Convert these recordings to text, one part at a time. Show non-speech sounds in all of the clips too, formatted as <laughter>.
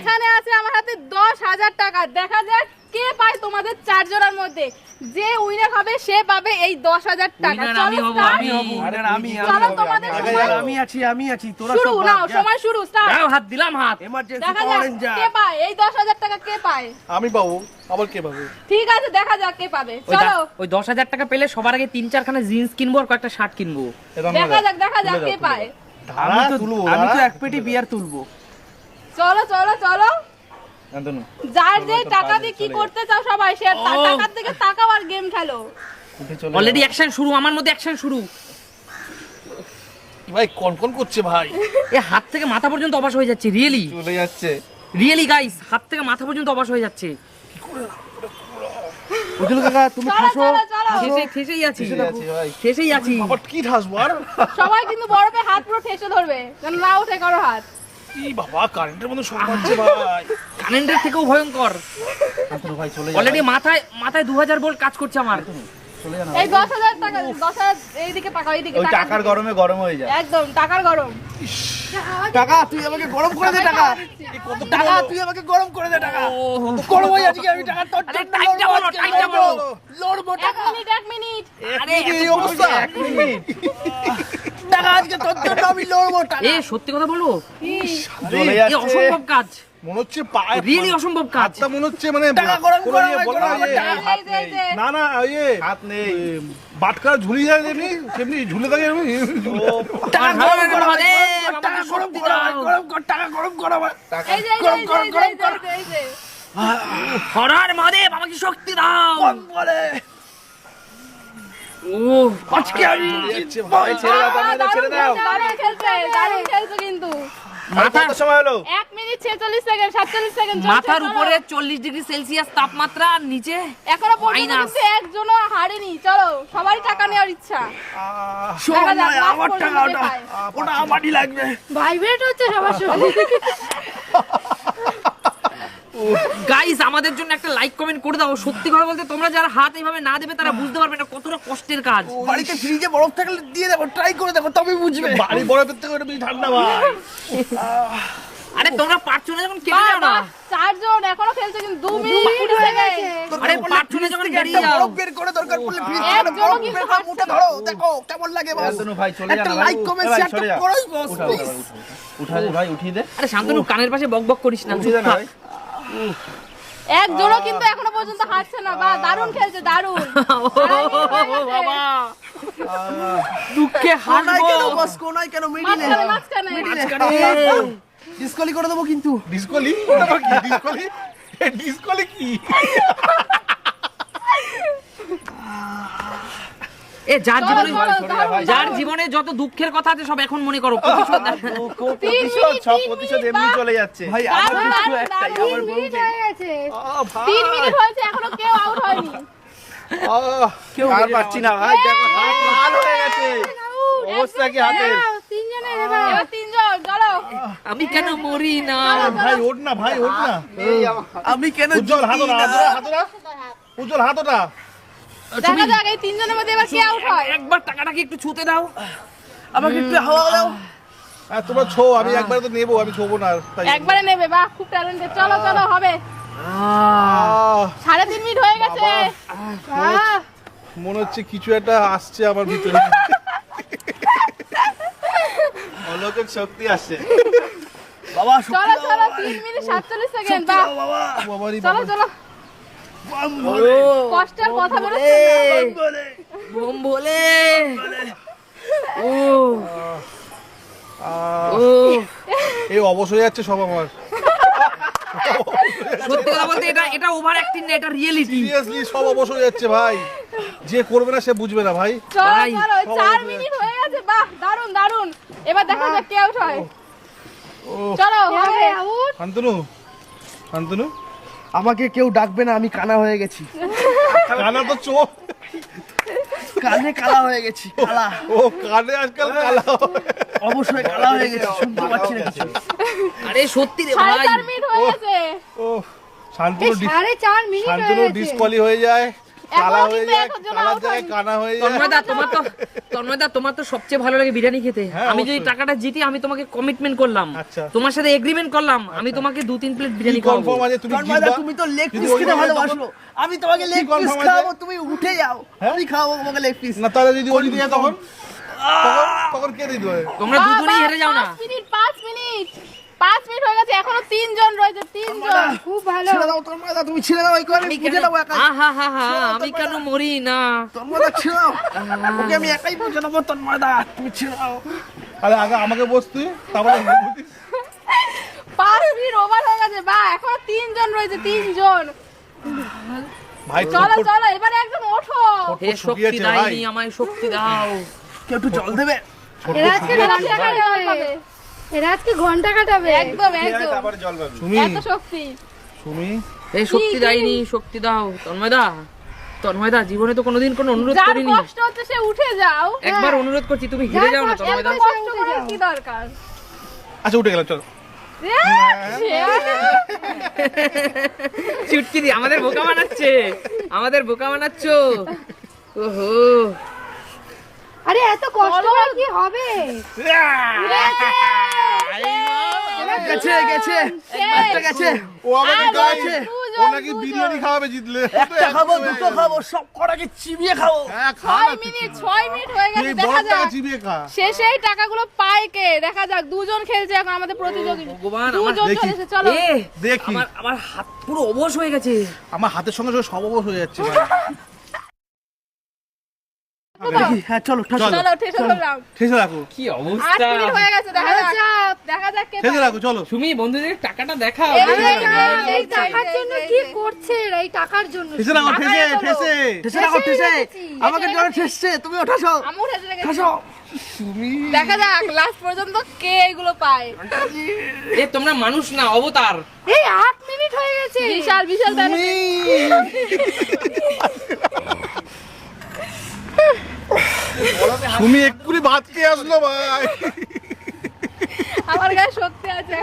এখানে আছে আমার হাতে দশ হাজার টাকা। দেখা যাক কে পায় তোমাদের চারজনের মধ্যে। যে উইনার হবে সে পাবে এই দশ হাজার টাকা। চলো আমি হব, start। আমি হব। আরে আমি চলো তোমাদের আমি আছি আমি আছি তোরা শুরু নাও সময় শুরু স্টার্ট হাত দিলাম হাত। দেখা যাক কে পায় এই দশ হাজার টাকা কে পায়? আমি পাবো আবার কে পাবে? ঠিক আছে দেখা যাক কে পাবে। ওই চলো। ওই দশ হাজার টাকা পেলে সবার আগে তিন চারখানা জিন্স কিনবো আর কয়েকটা শার্ট কিনবো। দেখা যাক দেখা যাক কে পায়। আমি তো তুলবো আমি তো এক পেটি বিয়ার তুলবো। চলো চলো চলো। যার যে টাকা দিয়ে কি করতে চাও সবাই সে। টাকার দিকে তাকাও আর গেম খেলো। অলরেডি অ্যাকশন শুরু আমার মধ্যে অ্যাকশন শুরু। ভাই কন কন করছে ভাই? এ হাত থেকে মাথা পর্যন্ত অবাস হয়ে যাচ্ছে রিয়েলি চলে যাচ্ছে। রিয়েলি গাইস হাত থেকে মাথা পর্যন্ত অবাস হয়ে যাচ্ছে। বুঝল কাকা তুমি চলো শেষে শেষেই আছি। চলে যাচ্ছে ভাই। শেষেই আছি। আবার কি ঠাসবো আর? সবাই কিন্তু বরফে হাত পুরো ঠেসে ধরবে যেন না উঠে করো হাত। কি বাবা কারেন্টের মতো সব পাচ্ছে ভাই। কারেন্টের থেকেও ভয়ঙ্কর। শান্তনু ভাই চলে অলরেডি মাথায় মাথায় দু হাজার ভোল্ট কাজ করছে আমার। এই দশ হাজার টাকা দশ হাজার এইদিকে তাকাও এইদিকে ওই টাকার গরমে গরম হয়ে যায়। একদম টাকার গরম। টাকা তুই আমাকে গরম করে দে টাকা। টাকা তুই আমাকে গরম করে দে টাকা। গরম হয়ে যাচ্ছে আমি টাকা তোর টাইমটা বলো, টাইমটা বলো। লড়বো এক মিনিট এক মিনিট। আরে এই অবস্থা। এক মিনিট। <laughs> টাকা আজকে তোর জন্য আমি লড়বো টাকা। এ সত্যি কথা বলব? এ অসম্ভব কাজ। মনে হচ্ছে রিয়েলি অসম্ভব কাজ। হাতটা মনে হচ্ছে মানে ইয়ে হয়, বলে না গরম যে- টাকা। এই যে, এই যে। না না ইয়ে হাত নেই। বাটকা ঝুলি যায় এমনি ঝুলে থাকে এমনি টাকা গরম করা টাকা গরম শক্তি দাও। গরম কর টাকা গরম করা গরম কর, গরম কর। হরার শক্তি। ও আজকে আমি ভাই ছেড়ে দাও আহ, ছেড়ে দাও। দারুণ খেলছে, দারুণ খেলছে কিন্তু। আর সময় হলো? এক মিনিট ছেচল্লিশ সেকেন্ড সাতচল্লিশ সেকেন্ড মাথার উপরে চল্লিশ ডিগ্রি সেলসিয়াস তাপমাত্রা আর নিচে এখনও পর্যন্ত। একজনও হারেনি চলো সবারই টাকা নেওয়ার ইচ্ছা। আমার টাকা ওটা ওটা আমারই লাগবে। ভাইব্রেট হচ্ছে সবার সঙ্গে। <laughs> গাইস আমাদের জন্য একটা লাইক কমেন্ট করে দাও। সত্যি কথা বলতে তোমরা যারা হাত এইভাবে না দেবে তারা বুঝতে পারবে না কতটা কষ্টের কাজ। বাড়িতে ফ্রিজে বরফ থাকলে দিয়ে দেখো ট্রাই করে দেখো তবে বুঝবে। <laughs> বাড়ি বরফের থেকে ওটা বেশি ঠান্ডা ভাই। <laughs> আরে তোমরা পারছ না যখন কেটে যাও না? চারজন এখনও খেলছে কিন্তু দু মিনিট কুড়ি সেকেন্ড আরে পারছ না যখন বেরিয়ে যাও। বরফ বের করে দরকার পড়লে ফ্রিজ থেকে বরফ বের করে মুঠে ধরো। দেখো কেমন লাগে বাস শান্তনু ভাই চলে যা একটা লাইক কমেন্ট শেয়ার যা। করোই বস উঠা, উঠা, উঠা, উঠা ভাই উঠিয়ে দে আরে শান্তনু কানের পাশে বক বক করিস না। উঠিয়ে দে না ভাই। একজনও কিন্তু এখনও পর্যন্ত হারছে না। বা দারুণ খেলছে দারুণ। বাবা। দুঃখে কোনায় কেন বস কোনায় কেন? মিডিলে। ডিসকলি করে দেবো কিন্তু। ডিসকলি? ডিসকলি? ডিসকলি কি? এ যার জীবনে যার জীবনে যত দুঃখের কথা আছে সব এখন মনে করো প্রতিশোধ প্রতিশোধ সব প্রতিশোধ এমনি চলে যাচ্ছে। ভাই আমার কিছু একটাই আমার বউ আহ, ভাই। মিনিট হয়েছে এখনও কেউ আউট হয়নি। কেউ আর পাচ্ছি না ভাই দেখো হাত লাল হয়ে গেছে। অবস্থা কি হাতের? এবার তিনজন চলো। আমি কেন মরি না? ভাই ওঠ না ভাই ওঠ না। আমি কেন উজ্জ্বল উজ্জ্বল হাত ওটা দেখা যাক এই তিনজনের মধ্যে এবার কে আউট হয়। একবার টাকাটাকে একটু ছুতে দাও। আমাকে একটু হাওয়া দাও। হ্যাঁ তোমরা ছো আমি একবারে তো নেব আমি ছোবো না তাই একবারে নেবে বাহ খুব ট্যালেন্টেড চলো চলো হবে। সাড়ে তিন মিনিট হয়ে গেছে। মনে হচ্ছে কিছু একটা আসছে আমার ভিতরে। অলৌকিক শক্তি আসছে। বাবা চলো চলো তিন মিনিট সাতচল্লিশ সেকেন্ড বাবা। চলো চলো। কষ্টের কথা বলে বোম বলে ও। ও। এই অবশ হয়ে যাচ্ছে সব আমার। সত্যি কথা বলতে এটা এটা ওভার অ্যাক্টিং না এটা রিয়েলিটি সিরিয়াসলি সব অবশ হয়ে যাচ্ছে ভাই। যে করবে না সে বুঝবে না ভাই। ভাই, চলো চার মিনিট হয়ে গেছে বাহ দারুণ দারুণ এবার দেখা যাক কে আউট হয়। চলো হবে। শান্তনু শান্তনু। আমাকে কেউ ডাকবে না আমি কানা হয়ে গেছি। কানা তো চোখ। কানে কালা হয়ে গেছি কালা। ও কানে আজকাল কালা অবশ্যই কালা হয়ে গেছি শুনতে পাচ্ছি না কিছু। আরে সত্যি রে ভাই। চার মিনিট হয়ে গেছে ও শান্তনু ডিসকোয়ালি হয়ে যায়। কালা হয়ে যায় কালার out কানা হয়ে যায়। তন্ময়দা তোমার তো তন্ময়দা তোমার তো সবচেয়ে ভালো লাগে বিরিয়ানি খেতে। হ্যাঁ, আমি যদি টাকাটা জিতি আমি তোমাকে কমিটমেন্ট করলাম। আচ্ছা। তোমার সাথে এগ্রিমেন্ট করলাম আমি তোমাকে দু তিন প্লেট বিরিয়ানি খাওয়াবো। কনফার্ম আছে? তুমি জিতবা। তুমি তো লেগ পিস খেতে জায়গায় ভালোবাসো। আমি তোমাকে লেগ পিস খাওয়াবো তুমি উঠে যাও। হ্যাঁ? আমি খাওয়াবো তোমাকে লেগ পিস না তাহলে যদি ওই দিয়ে তখন কে তোমরা দুজনেই হেরে যাও না। Minute minute. পাঁচ মিনিট হয়ে গেছে এখনও তিনজন রয়েছে তিনজন। খুব ভালো। ছেড়ে দাও তন্ময়দা তুমি ছেড়ে দাও এই করে আমি বুঝে একাই। আহা হা হা আমি কেন মরি? না। তন্ময়দা ছেড়ে দাও। ওকে আমি একাই বুঝে নেব তন্ময়দা তুমি ছেড়ে দাও। আরে আগে আমাকে বস তুই তারপরে পাঁচ মিনিট ওভার হয়ে গেছে বা এখনও তিনজন রয়েছে তিনজন। ভাই চলো চলো এবারে একজন ওঠো। হে শক্তি দাইনি আমায় শক্তি দাও। কেউ একটু জল দেবে? এরা আজকে। এরা আজকে ঘণ্টা কাটাবে। একদম একদম। সুমি এত শক্তি। সুমি। হে শক্তি? দাইনি শক্তি দাও তন্ময়দা। তন্ময়দা জীবনে তো কোনোদিন কোনো অনুরোধ যার করিনি। কষ্ট হচ্ছে সে উঠে যাও। একবার অনুরোধ করছি তুমি হেরে যাও না তন্ময়দা। কষ্ট করার কি দরকার? আচ্ছা উঠে গেলাম চলো। চুটকি দি আমাদের বোকা বানাচ্ছে। আমাদের বোকা বানাচ্ছ। ওহো। আরে এত কষ্ট কি হবে? গেছে গেছে। একটা গেছে। ও আমাকে নাকি বিরিয়ানি খাওয়াবে জিতলে। একটা খাব দুটো খাব সব কটাকে চিবিয়ে খাব। হ্যাঁ ছয় মিনিট ছয় মিনিট হয়ে গেছে দেখা যাক। চিবিয়ে খা। শেষে এই টাকাগুলো পায় কে? দেখা যাক দুজন খেলছে এখন আমাদের প্রতিযোগী। ভগবান, আমার দেখি। চলো। দেখি। আমার আমার হাত পুরো অবশ হয়ে গেছে। আমার হাতের সঙ্গে সব অবশ হয়ে যাচ্ছে <laughs> হ্যাঁ চলো চলো। চলো ঠেসে। রাখো। কি অবস্থা? হয়ে গেছে দেখা যাক দেখা যাক ঠেসে রাখো চলো। তুমি বন্ধুদের টাকাটা দেখাও। এই, এই এই, টাকা- এই, এই এই, টাকার জন্য কি করছে এই টাকার জন্য ঠেসে রাখো ঠেসে ঠেসে ঠেসে রাখো ঠেসে আমাকে জল ঠেসছে তুমি ওঠাছো আমিও ঠেসে রেখেছি। দেখা যাক লাস্ট পর্যন্ত কে এগুলো পায়। এ তোমরা মানুষ না অবতার। এই আট মিনিট হয়ে গেছে। বিশাল বিশাল ব্যাপার। <laughs> তুমি এক্ষুনি ভাত খেয়ে আসলো ভাই। আমার গায়ে শক্তি আছে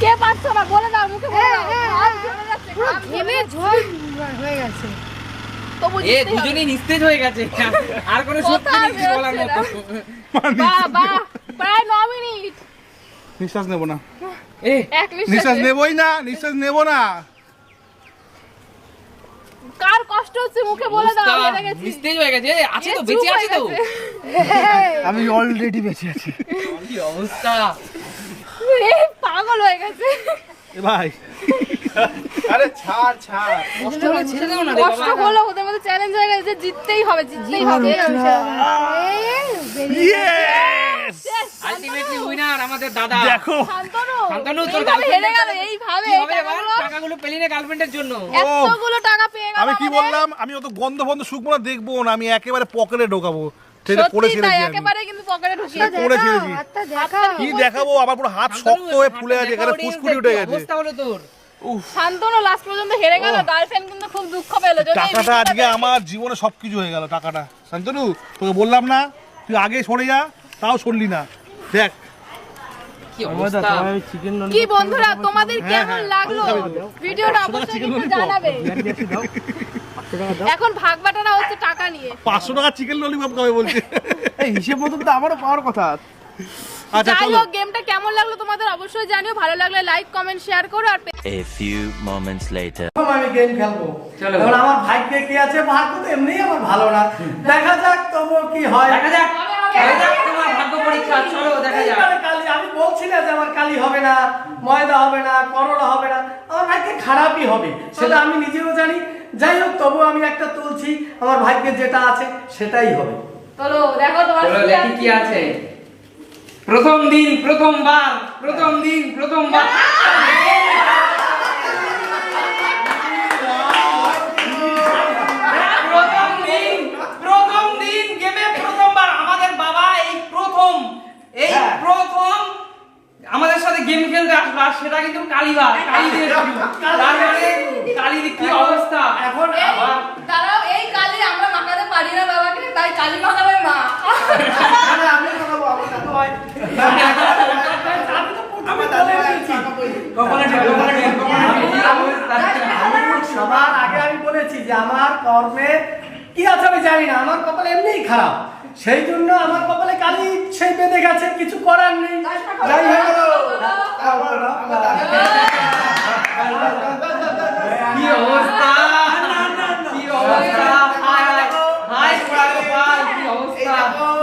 কে পারছ না? বলে দাও মুখে বলে দাও। হ্যাঁ, পুরো ঘাম ঝোল হয়ে গেছে। এ দুজনেই নিস্তেজ হয়ে গেছে। আর কোনো শক্তি কথা নেই বলার মতো। বাহ বাহ প্রায় ন মিনিট। নিঃশ্বাস নেব না। এ নিঃশ্বাস। নিঃশ্বাসে নেবই না নিঃশ্বাস নেব না। কার কষ্ট হচ্ছে মুখে বলে দাও হেরে গেছি। নিস্তেজ হয়ে গেছে। আছে তো বেঁচে আছে তো। <laughs> আমি অলরেডি বেঁচে আছি। কি অবস্থা? পাগল হয়ে গেছে। ভাই। আরে ছাড় ছাড়। কষ্ট করে ছেড়ে দাও না কষ্ট হলো ওদের মধ্যে চ্যালেঞ্জ হয়ে গেছে যে জিততেই হবে জিততেই হবে। ইয়েস আলটিমেটলি উইনার আমাদের দাদা। দেখো। শান্তনু শান্তনু, তোর হেরে গেল এইভাবে টাকাগুলো পেলি না গার্লফ্রেন্ডের জন্য। এতগুলো টাকা পেয়ে গেল আমি কি বললাম? আমি অত গন্ধ ফন্ধ শুকবো না দেখব না আমি একেবারে পকেটে ঢোকাবো। একেবারে কিন্তু পকেটে ঢুকিয়ে কি দেখাবো? আমার পুরো হাত শক্ত হয়ে ফুলে আছে এখানে ফুসকুড়ি উঠে গেছে। অবস্থা হলো তোর। শান্তনু লাস্ট পর্যন্ত হেরে গেল গার্লফ্রেন্ড কিন্তু খুব দুঃখ পেল। টাকাটা আজকে আমার জীবনে সবকিছু হয়ে গেল টাকাটা। শান্তনু তোকে বললাম না তুই আগে সরে যা তাও সরলি না। দেখ। কি বন্ধুরা তোমাদের হ্যাঁ, কেমন হ্যাঁ, লাগল? খাব, দাও। ভিডিওটা অবশ্যই। জানাবে। এখন ভাগ বাটারা হচ্ছে টাকা নিয়ে। পাঁচশো টাকা চিকেন ললিপপ খাবে বলছে। এই হিসেব মতন তো আমারও পাওয়ার কথা। আচ্ছা চলো। গেমটা কেমন লাগল তোমাদের অবশ্যই জানিও। ভালো লাগলে লাইক কমেন্ট শেয়ার করো আর A few moments later. আমি গেম খেলব। চলো। এখন আমার ভাগ্যে কি আছে ভাগ্য তো এমনিই আমার ভালো না। দেখা যাক তবুও কি হয়। দেখা যাক। দেখা যাক তোমার ভাগ্য পরীক্ষা। চলো দেখা যাক। কালি আমি বলছি না যে আমার কালি হবে না ময়দা হবে না করলা হবে না। আমার ভাগ্যে খারাপই হবে। সেটা আমি নিজেও জানি যাই হোক তবু আমি একটা তুলছি আমার ভাগ্যে যেটা আছে সেটাই হবে। চলো দেখো তোমার চলো কি দেখি কি আছে। প্রথম দিন প্রথমবার প্রথম দিন প্রথমবার। প্রথম দিন প্রথম দিন গেমে প্রথমবার। আমাদের বাবা এই প্রথম এই হ্যাঁ। প্রথম আমাদের সাথে গেম খেলতে আসলো আর সেটা কিন্তু কালীবার কালী দিয়ে শুরু তার মানে কালীর কি অবস্থা? এখন আবার দাঁড়াও এই কালি আমরা মাখাতে পারি না বাবাকে তাই কালি মাখাবে মা মানে আমি আমার হয়। ঠেক। কি আমি বলছি যে আমার কর্মে কি আছে আমি জানি না আমার কপালে এমনিই খারাপ। সেই জন্য আমার কপালে কালি সেই বেঁধে গেছে কিছু করার নেই যাই কি অবস্থা কি অবস্থা হাই হাই হাই গোপাল কি অবস্থা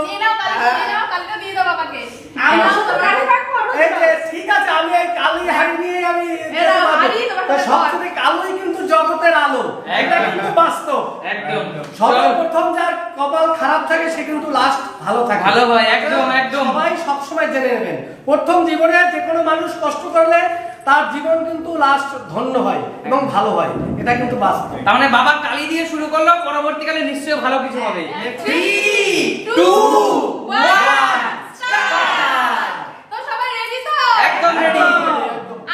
নিয়ে নাও কালকে নিয়ে নাও কালকে দিয়ে দাও বাবাকে আমি নাও তো তোমরা। কালি পাক করব এই যে ঠিক আছে আমি এই কালি হাড়ি নিয়ে আমি এ নাও, হাঁড়ি তোমার তা হাতে সবচেয়ে কালোই কিন্তু জগতের আলো এটা কিন্তু বাস্তব একদম সর্বপ্রথম যার কপাল খারাপ থাকে সে কিন্তু লাস্ট ভালো থাকে ভালো হয়, একদম, একদম। সবাই সবসময় জেনে নেবেন প্রথম জীবনে যে কোনো মানুষ কষ্ট করলে তার জীবন কিন্তু লাস্ট ধন্য হয় এবং ভালো হয়। এটা কিন্তু বাস্তব। তার মানে বাবা কালি দিয়ে শুরু করল পরবর্তীকালে নিশ্চয়ই ভালো কিছু হবে। Three, two, one, start! তো সবাই ready তো? একদম ready।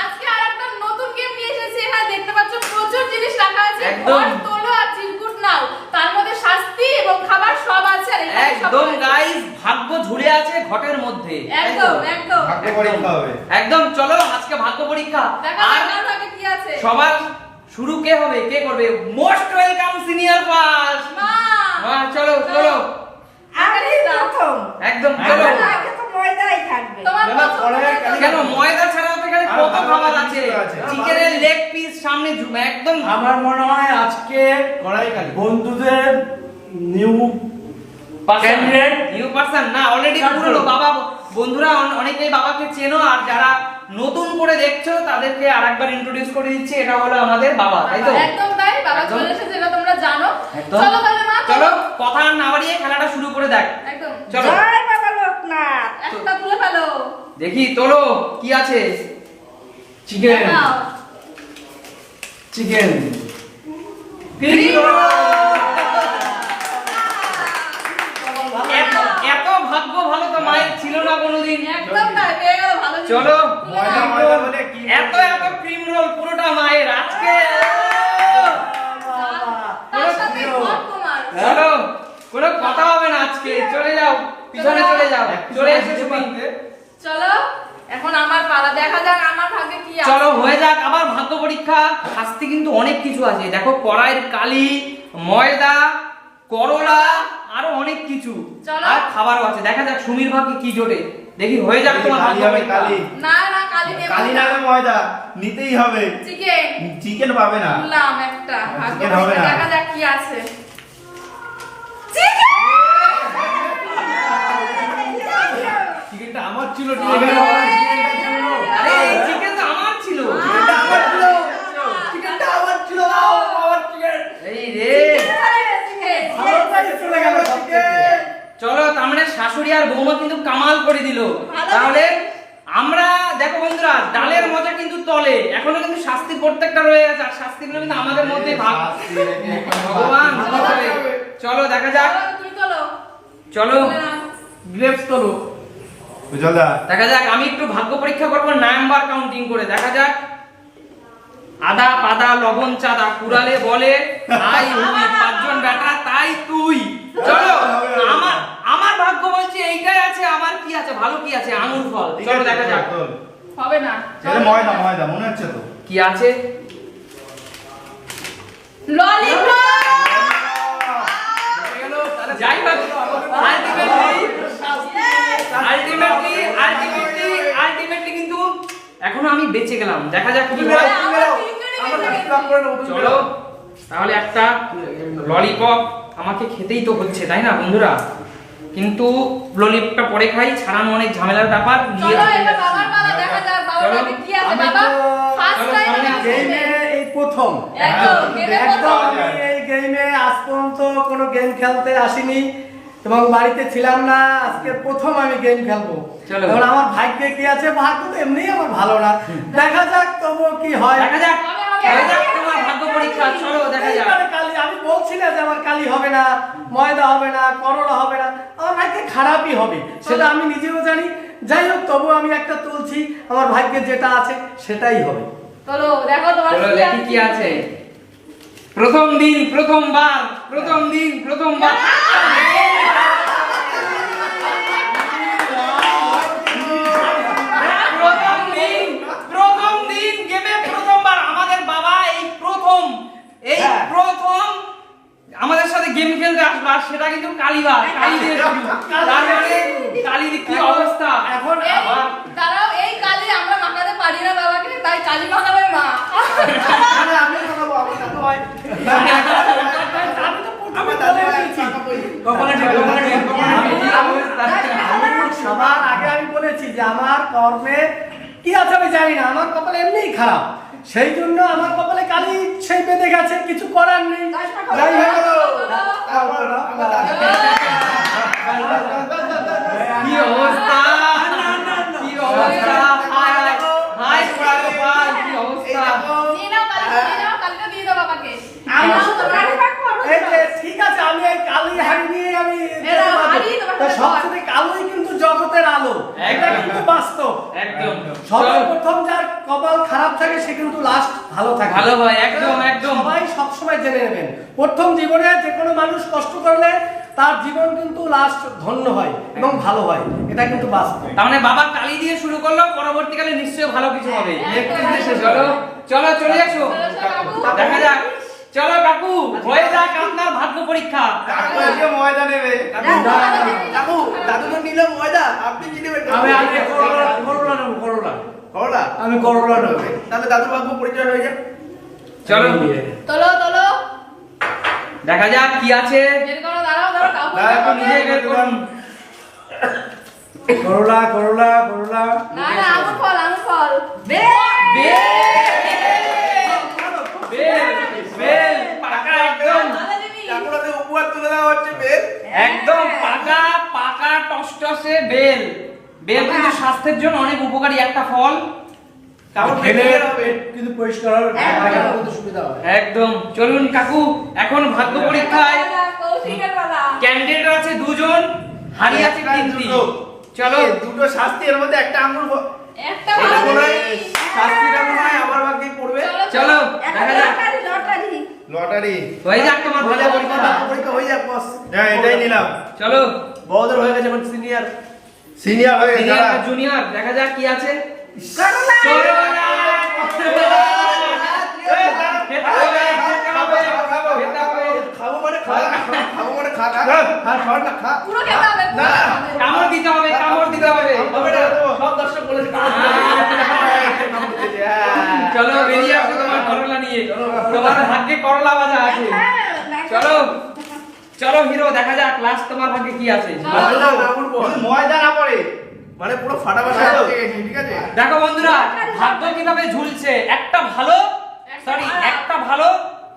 আজকে আরেকটা নতুন গেম নিয়ে এসেছি এখানে দেখতে পাচ্ছ প্রচুর জিনিস রাখা আছে একদম। ঘর তোলো আর চিরকুট নাও তার মধ্যে শাস্তি এবং খাবার সব আছে আর এখানে সব একদম রয়েছে। গাইস ভাগ্য ঝুলে আছে ঘটের মধ্যে। একদম একদম। পরীক্ষা হবে। একদম চলো আজকে ভাগ্য পরীক্ষা। আর কি আছে। সবার শুরু কে হবে কে করবে? মোস্ট ওয়েলকাম সিনিয়র ফার্স্ট মা। হ্যাঁ চলো চলো। প্রথম। একদম চলো। আগে তো ময়দাই থাকবে। তোমার না, না, পছন্দ পরে মতো। কেন ময়দা তো এখানে কত খাবার আছে? চিকেনের লেগ পিস সামনে একদম। আমার মনে হয় আজকে কড়াই কালি বন্ধুদের নিউ পার্সন নিউ পার্সন না অলরেডি পুরনো বাবা বন্ধুরা অনেকেই বাবাকে চেনো আর যারা নতুন করে দেখছ তাদেরকে আরেকবার ইন্ট্রোডিউস করে দিচ্ছি এটা হলো আমাদের বাবা তাই তো? একদম তাই বাবা চলে এসেছে এটা তোমরা জানো। চলো তাহলে মা চলো কথা না বাড়িয়ে খেলাটা শুরু করে দেখ। একদম। চলো। জয় বাবা লোকনাথ। একটা তুলে ফেলো। দেখি তোলো কি আছে? চিকেন। চিকেন এত ভাগ্য ভালো তো মায়ের ছিল না কোনোদিন। একদম তাই পেয়ে গেল ভালো চলো। ময়দা ময়দা বলে কি এত এত ক্রিম রোল পুরোটা মায়ের। আজকে তোমার। চলো। কোনো কথা হবে না আজকে। চলে। যাও। পিছনে চলে যাও। চলে এসো তুমি। চলো এখন আমার পালা। দেখা যাক আমার ভাগ্যে কি আছে। চলো হয়ে যাক। আবার ভাগ্য পরীক্ষা। শাস্তি কিন্তু অনেক কিছু আছে। দেখো কড়াইয়ের কালি ময়দা করলা আরও অনেক কিছু। চলো। আর খাবারও আছে। দেখা যাক সুমির ভাগ্যে কি জোটে। দেখি হয়ে যাক তোমার কালি ভাগ্য হবে কালি। না না কালি নেব কালি না ময়দা। নিতেই হবে। চিকেন। চিকেন পাবে না। বললাম একটা। ভাগ্য চিকেন হবে না। দেখা যাক কি আছে। চিকেনটা আমার ছিল আরে এই চিকেন তো আমার ছিল চিকেনটা আমার ছিল আমার চিকেন এই রে চিকেন ভালোটাই চলে গেল চিকেন চলো তার মানে শাশুড়ি আর বৌমা কিন্তু কামাল করে দিল ভালো। তাহলে আমরা দেখো বন্ধুরা ডালের মজা কিন্তু তলে এখনও কিন্তু শাস্তি প্রত্যেকটা রয়ে আছে আর শাস্তিগুলো কিন্তু আমাদের মধ্যে ভাগ। ভগবান চলো দেখা যাক। চলো। গ্রেপস তোলো। বুঝলদা দেখা যাক আমি একটু ভাগ্য পরীক্ষা করব নাম্বার কাউন্টিং করে। দেখা যাক। আদা পাদা লবণ চাদা কুড়ালে বলে তাই হুই পাঁচজন বেটা তাই তুই। চলো আমার আমার ভাগ্য বলছে এইটাই আছে আমার কি আছে ভালো কি আছে আঙুর ফল। চলো দেখা যাক। হবে না ময়দা ময়দা মনে হচ্ছে তো। কি আছে? যাই কিন্তু এখনও আমি বেঁচে গেলাম দেখা যাক হয় চলো তাহলে একটা ললিপপ আমাকে খেতেই তো হচ্ছে তাই না বন্ধুরা কিন্তু ললিপপটা পরে খাই ছাড়ানো অনেক ঝামেলার ব্যাপার নিয়ে চলো আমি প্রথম। একদম। গেমে একদম প্রথম। আমি এই গেমে আজ পর্যন্ত কোনো গেম খেলতে আসিনি এবং বাড়িতে ছিলাম না আজকে প্রথম আমি গেম খেলব। এখন আমার ভাগ্যে কি আছে? ভাগ্য তো এমনিই আমার ভালো না। দেখা যাক তবুও কি হয়। দেখা যাক। হবে, হবে। যাক তোমার ভাগ্য পরীক্ষা। চলো দেখা যাক। এইবারে কালি আমি বলছি না যে আমার কালি হবে না ময়দা হবে না করলা হবে না। আমার ভাগ্যে খারাপই হবে। সেটা আমি নিজেও জানি। যাই হোক তবু আমি একটা তুলছি। আমার ভাগ্যে যেটা আছে সেটাই হবে। চলো দেখো তোমার কি কি আছে। প্রথম দিন প্রথমবার প্রথম দিন প্রথমবার। আমাদের সাথে গেম খেলতে আসবা সেটা কিন্তু কালীবার কালীদের তারপরে মানে কালীর কি অবস্থা? এখন দাঁড়াও এই কালী আমরা মাখাতে পারি না বাবা। তাই কালি মাখাবে মা। সবার আগে আমি বলেছি যে আমার কর্মে কি আছে আমি জানি না। আমার কপালে এমনিই খারাপ। সেই জন্য আমার কপালে কালি সেই বেঁধে গেছে কিছু করার নেই যাই হোক আমার আমার দাদু কি অবস্থা কি অবস্থা হাই হাই পোড়া কপাল কি অবস্থা নিয়ে নাও কালি নিয়ে নাও কালিটা দিয়ে দাও বাবাকে আমি- নাও, তোমরা আগে থাকো, আমরা এই যে ঠিক আছে আমি এই কালি হাড়ি নিয়ে আমি যেতে এরা পারব। হাড়ি তোমার তা হাতে সবচেয়ে কালোই কিন্তু জগতের আলো এটা একদম। কিন্তু বাস্তব একদম সর্বপ্রথম যার কপাল খারাপ থাকে সে কিন্তু লাস্ট ভালো থাকে ভালো হয়, একদম, একদম। সবাই সবসময় জেনে নেবেন প্রথম জীবনে যে কোনো মানুষ কষ্ট করলে তার জীবন কিন্তু লাস্ট ধন্য হয় এবং ভালো হয় এটা কিন্তু বাস্তব। তার মানে বাবা কালী দিয়ে শুরু করল পরবর্তীকালে নিশ্চয়ই ভালো কিছু হবে। চলো। চলো চলে আসো। দেখা যাক। চলো কাকু হয়ে যাক আপনার ভাগ্য পরীক্ষা। কাকু ময়দা নেবে। কাকু দাদু তো নিল ময়দা আপনি কি নেবেন? আমি আগে করোলা করোলা নেব করোলা করলা আমি করোলা নেব। তাহলে দাদু ভাগ্য পরিচয় হয়ে যাবে চলো। তোলো তোলো। দেখা যাক কি আছে। বের করো দাঁড়াও দাঁড়াও দাঁড়াও, নিজে বের করুন। করোলা করোলা করোলা না না আঙুর ফল আঙুর ফল। বে বেল বেল পাকা একদম। দিবি উপহার তুলে দেওয়া হচ্ছে বেশ একদম পাকা পাকা টসটসে বেল বেল কিন্তু স্বাস্থ্যের জন্য অনেক উপকারী একটা ফল। কিন্তু পরিষ্কার হবে সুবিধা হবে। একদম। চলুন কাকু এখন ভাগ্য পরীক্ষায় কৌশিকের বেলা ক্যান্ডিডেট আছে দুজন। হারি আছে একটা, তিনটি। দুটো। চলো। দুটো শাস্তি এর মধ্যে একটা আঙ্গুর ব- একটা মনে হয়। শাস্তিটা মনে হয় আমার ভাগ্যেই পড়বে। চলো দেখা যাক। লটারি হয়ে যাক তোমার ভাগ্য পরীক্ষা। পরীক্ষা হয়ে যাক বস হ্যাঁ এটাই নিলাম। চলো। বড়দের হয়ে গেছে এখন সিনিয়র সিনিয়র হয়ে গেছে জুনিয়র দেখা যাক কি আছে। করোনা। করোনা! এই, দাঁড়া। খেতে হবে, খেতে হবে, খাব, খাব, খেতে হবে। খাব মানে খা, খাব খা, খা, খা, খা, খাওয়ার না, খা। পুরো খেতে হবে না। কামড় দিতে হবে কামড় দিতে হবে। হবে না, সব দর্শক বলেছে, কামড় দিতে হবে। কামড় দিতে হবে। চলো বেরিয়ে আসো তোমার করলা নিয়ে। তোমার ভাগ্যে করলা ভাজা আছে। চলো চলো হিরো দেখা যাক লাস্ট তোমার ভাগ্যে কি আছে। ময়দা না ময়দা পড়ে। মানে পুরো ফাটাফাটি ঠিক আছে দেখো বন্ধুরা ভাগ্য। কীভাবে ঝুলছে? একটা ভালো সরি একটা ভালো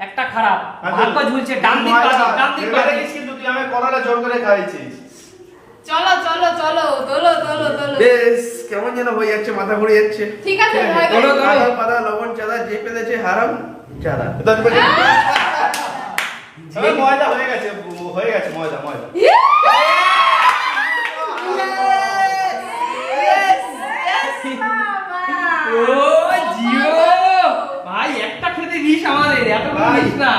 একটা খারাপ ভাগ্য ঝুলছে ডান দিক ডান দিক কিন্তু তুই আমি করলা জোর করে খাইছিস চলো চলো চলো তোলো তোলো তোলো বেশ কেমন যেন হয়ে যাচ্ছে মাথা ঘুরে যাচ্ছে ঠিক আছে ভয় না। তোলো। আদা পাদা লবণ চাদা যে পেলেছে হারাম চাদা ময়দা হয়ে গেছে হয়ে গেছে ময়দা ময়দা ও জিও ভাই একটা খেতে দিস আমাদের এত করে দিস না।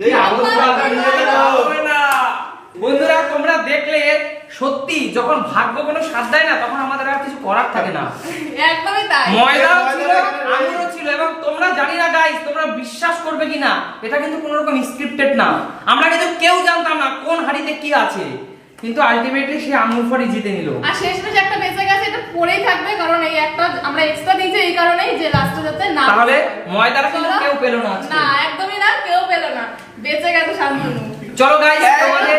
এই অবস্থাটা হবে না। বন্ধুরা তোমরা দেখলে সত্যি যখন ভাগ্য কোনো সাথ দেয় না তখন আমাদের আর কিছু করার থাকে না। একদমই তাই। ময়দাও ছিল। আঙুরও ছিল এবং তোমরা জানি না গাইস তোমরা বিশ্বাস করবে কিনা এটা কিন্তু কোনো রকম স্ক্রিপ্টেড না। আমরা কিন্তু কেউ জানতাম না কোন হাড়িতে কি আছে। কিন্তু আলটিমেটলি সে আঙুর ফড়ি জিতে নিল। আর শেষ মেশ একটা বেঁচে গেছে এটা পড়েই থাকবে কারণ এই একটা আমরা এক্সট্রা দিয়েছি এই কারণেই যে লাস্টে যাতে না তাহলে ময়দাটা কিন্তু চলো। কেউ পেল না আজকে। না একদমই না কেউ পেল না। বেঁচে গেছে শান্তনু চলো গাইস তোমাদের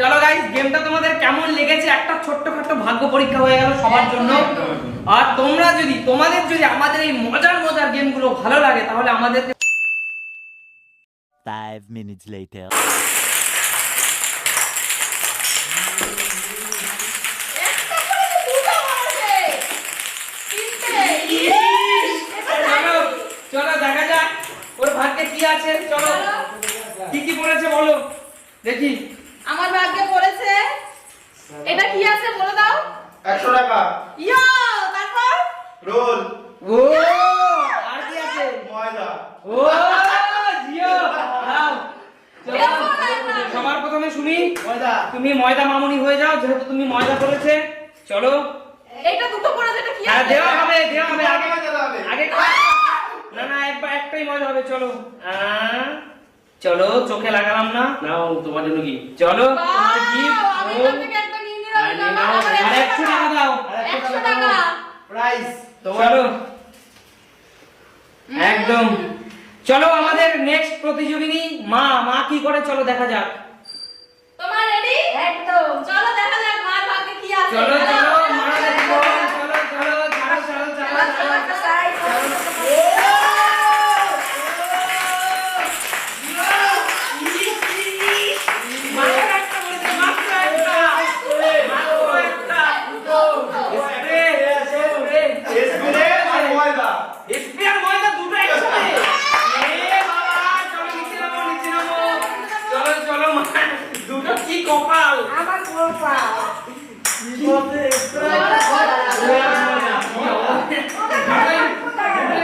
চলো গাইস গেমটা তোমাদের কেমন লেগেছে? একটা ছোট্টখাট্ট ভাগ্য পরীক্ষা হয়ে গেল সবার জন্য। আর তোমরা যদি তোমাদের যদি আমাদের এই মজার মজার গেমগুলো ভালো লাগে তাহলে আমাদের Five minutes later. একটা করে তো দুটো মারছে তিনটে চলো চলো দেখা যাক ওর ভাগ্যে কি আছে? চলো। কি কি পড়েছে বলো? দেখি। আমার ভাগ্যে পড়েছে। এটা কি আছে বলে দাও। একশো টাকা। ইয়ো তারপর? রোল। ও আর কি আছে? ময়দা। ও জিও সবার প্রথমে শুনি। ময়দা। তুমি ময়দা মামুনি হয়ে যাও যেহেতু তুমি ময়দা করেছে চলো। এইটা দুটো পড়েছে এটা কি হ্যাঁ আছে? দেওয়া হবে দেওয়া হবে আগে। আগে না না একবার একটাই ময়দা হবে চলো। চলো চোখে লাগালাম না। নাও তোমার জন্য কি চলো। তোমার টাকা। দাও। টাকা। প্রাইস একদম। চলো আমাদের নেক্সট প্রতিযোগিনী মা মা কি করে? চলো দেখা যাক। তোমার রেডি একদম। চলো দেখা যাক মার ভাগ্যে কি আছে। চলো চলো মা দেখো চলো চলো চলো চলো চলো চলো মাত্র একটা বলেছে, মাত্র একটা। মাত্র একটা। Spray, spray. স্প্রে আর ময়দা স্প্রে আর ময়দা দুটো একসাথে। এ বাবা, চলো নিচে নামো, নিচে নামো। চলো, চলো, মা। কপাল দুটোই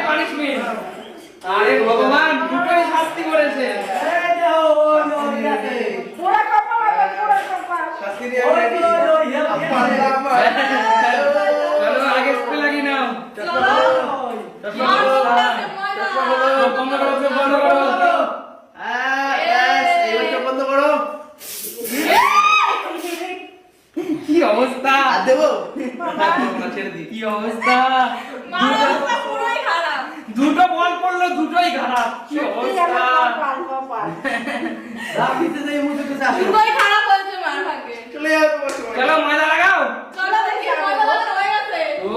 punishment। আরে ভগবান দুটোই শাস্তি করেছে। শাস্তি দিয়ে ready। আগে নাও। মুখটা ময়দা। বন্ধ করো বন্ধ করো হ্যাঁ, ব্যাস, এইবার চোখ বন্ধ করো। কি অবস্থা দেবো? না, ছেড়ে দিই। কি অবস্থা? দুটো- বল পড়ল দুটোই খারাপ। কি অবস্থা? রাখিতে যাই মুখে কিছু আসে দুটোই খারাপ হয়েছে মার ভাগ্যে চলে যাও চলো লাগাও। চলো দেখি ময়দা লাগানো হয়ে গেছে। ও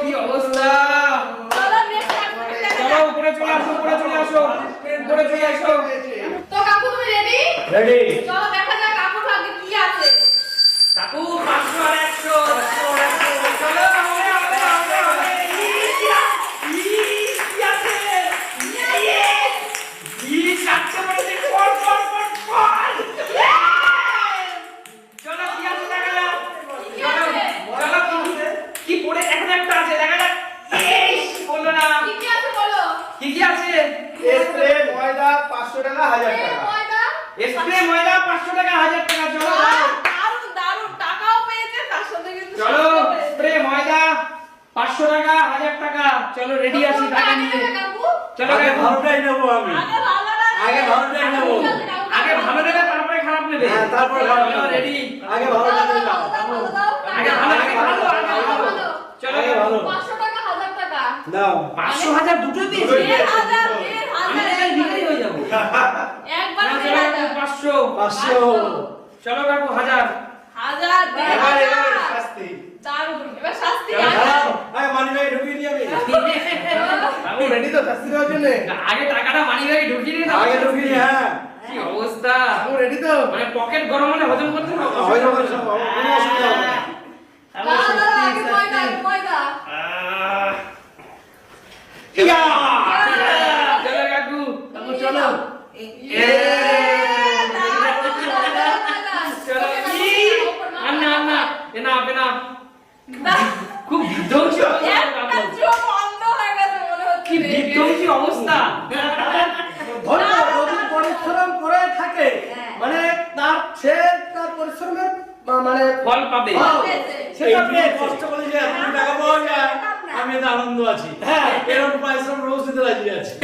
কি অবস্থা? চলো নেক্সট চলো উপরে চলে আসো উপরে চলে আসো। উপরে চলে আসো। তো কাকু তুমি রেডি রেডি চলো দেখা যাক কাকুর ভাগ্যে কি আছে কাকু পাঁচশো আর একশো চলো হবে, হবে, হবে, হবে। ই, কি আ- ই, কি আছে? ইয়ে! ই, সাতশো পড়েছে, পড়, পড়, পড়, পড়। চলো, কি আছে দেখা যাক। কি চলো, আছে? চলো, কি- কি পড়ে এখন একটা আছে দেখা যাক এই বলল না কি কি আছে বলো কি কি আছে স্প্রে, ময়দা, 500 টাকা, 1000 এই টাকা। ময়দা স্প্রে ময়দা পাঁচশো টাকা হাজার টাকা চলো বাহ, দারুণ দারুণ টাকাও পেয়েছে তার সাথে কিন্তু চলো শাস্তিও পেয়েছে। স্প্রে ময়দা পাঁচশো টাকা হাজার টাকা চলো রেডি আছি কোনটা টাকা আগে নিয়ে নেবে কাকু? চলো আগে কাকু। ভালোটাই নেব আমি আগে ভালোটা নেবে। আগে ভালোটাই নেব। ঠিক আছে, কাকু, আগে ভালো নেবে তারপরে খারাপ নেবে হ্যাঁ, তারপরে খারাপ নেব। রেডি আগে দাও, ভালোটা দাও, নিলাম দাও, দাও, দাও, দাও। আগে ভালো আগে ভালো আগে ভালো ভালো। চলো আগে ভালো। পাঁচশো টাকা, হাজার টাকা। নাও পাঁচশো হাজার দুটোই পেয়েছি দেড় হাজার, দেড় আমি হাজার, তাহলে ভিখারি হয়ে যাব একবার না, দেড় চলো হাজার। কাকু, পাঁচশো চলো কাকু হাজার হাজার, এবার এবার শাস্তি। দারুণ। এবার শাস্তি চলো, হাজার। দাঁড়াও আগে মানি ব্যাগে ঢুকিয়ে দিই আমি কাকু ready তো শাস্তি দেওয়ার জন্যে? আগে টাকাটা মানি ব্যাগে ঢুকিয়ে দিই আগে ঢুকিয়ে দিই, হ্যাঁ কি অবস্থা কাকু ready তো? মানে পকেট গরম হলে হজম করতে হবে কোনো অসুবিধা হবে না। আগে ইয়া! চলো কাকু কাকু চলো। এ! চলো ই! আর না আর না এ না আপে না খুব বিধ্বংসী হয়ে গেছে মনে হচ্ছে। বিধ্বংসী অবস্থা। পরিশ্রম করে থাকে। মানে তার সে তার পরিশ্রমের মানে ফল পাবে। সেটা কষ্ট করে যে টাকা পাওয়া যায় আমি এতে আনন্দ আছি। হ্যাঁ। এরকম পরিশ্রম রোজ দিতে রাজি আছি।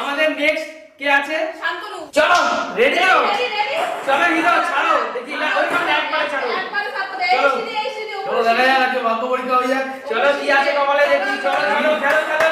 আমাদের নেক্সট কে আছে শান্তনু। চলো রেডি ready? চলো হিরো ছাড়ো দেখি না ওই মানে একবার ছাড়ো চলো। চলো দেখা যাক ভাগ্য পরীক্ষা হয়ে যাক। চলো কি আছে কপালে দেখি চলো চলো খেলো খেলো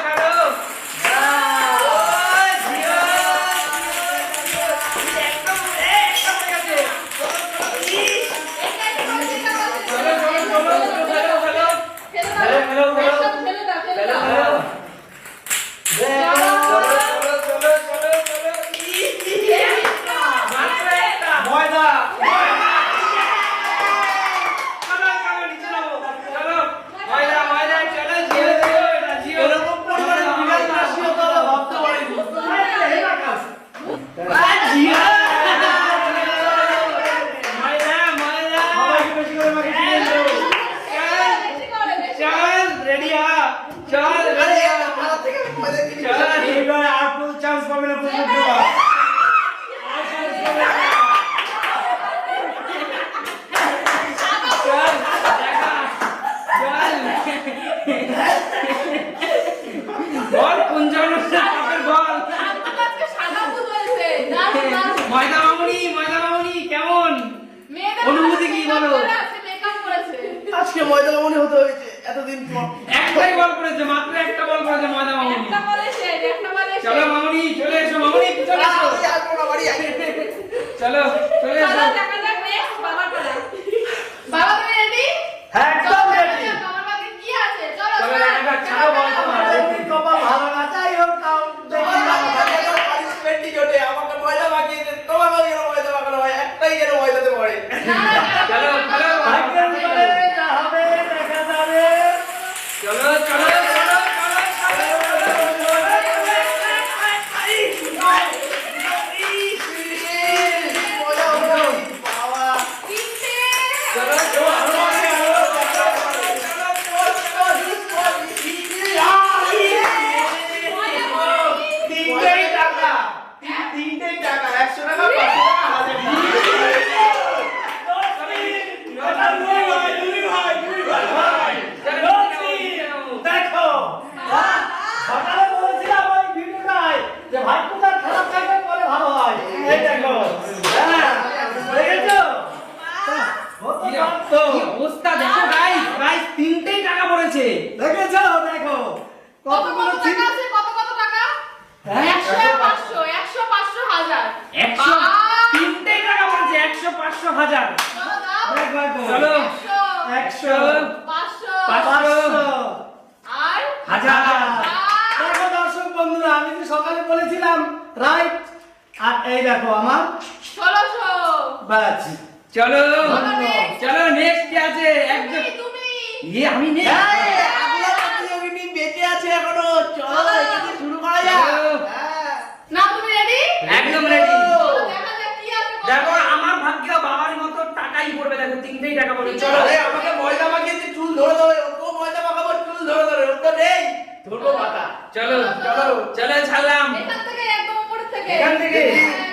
চলো চলো চলে ছাড়লাম। এখান থেকে একদম উপর থেকে। এখান থেকে। হ্যাঁ,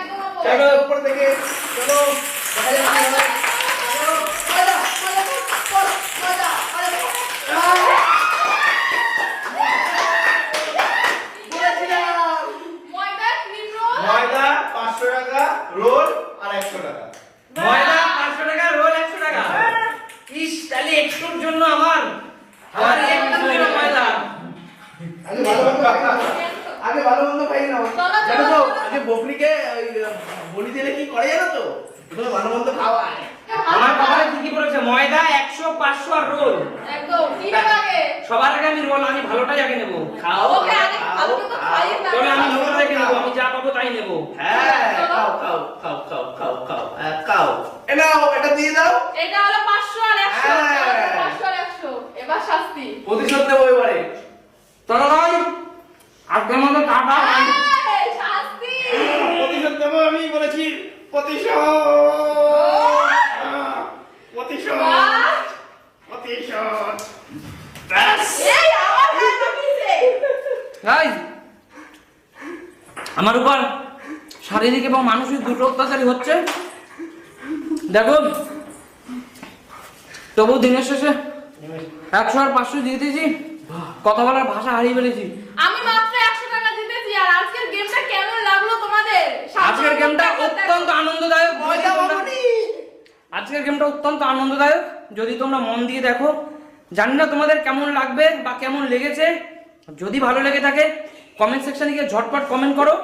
চলো উপর থেকে। চলো বকরিকে ওই বলি দিলে কি করে জানো তো? তুমি ভালো খাওয়ায়। আমার খাবারে কি কি ময়দা 100 500 আর রোল। হ্যাঁ, সবার আগে আমি রোল আমি ভালোটাই আগে নেব। খাও। তবে আমি নোংরা আগে নেব আমি যা পাবো তাই নেব। হ্যাঁ, হ্যাঁ খাও খাও খাও খাও হ্যাঁ, আর প্রতিশোধ নেব এবারে। তারা নয় আগে মতো টাটা আমার উপর শারীরিক এবং মানসিক দুটো অত্যাচারই হচ্ছে। দেখো তবু দিনের শেষে একশো আর পাঁচশো জিতেছি কথা বলার ভাষা হারিয়ে ফেলেছি। আমি গেমটা অত্যন্ত আনন্দদায়ক। আজকের গেমটা অত্যন্ত আনন্দদায়ক। যদি তোমরা মন দিয়ে দেখো জানি না তোমাদের কেমন লাগবে বা কেমন লেগেছে। যদি ভালো লেগে থাকে কমেন্ট সেকশনে গিয়ে ঝটপট কমেন্ট করো।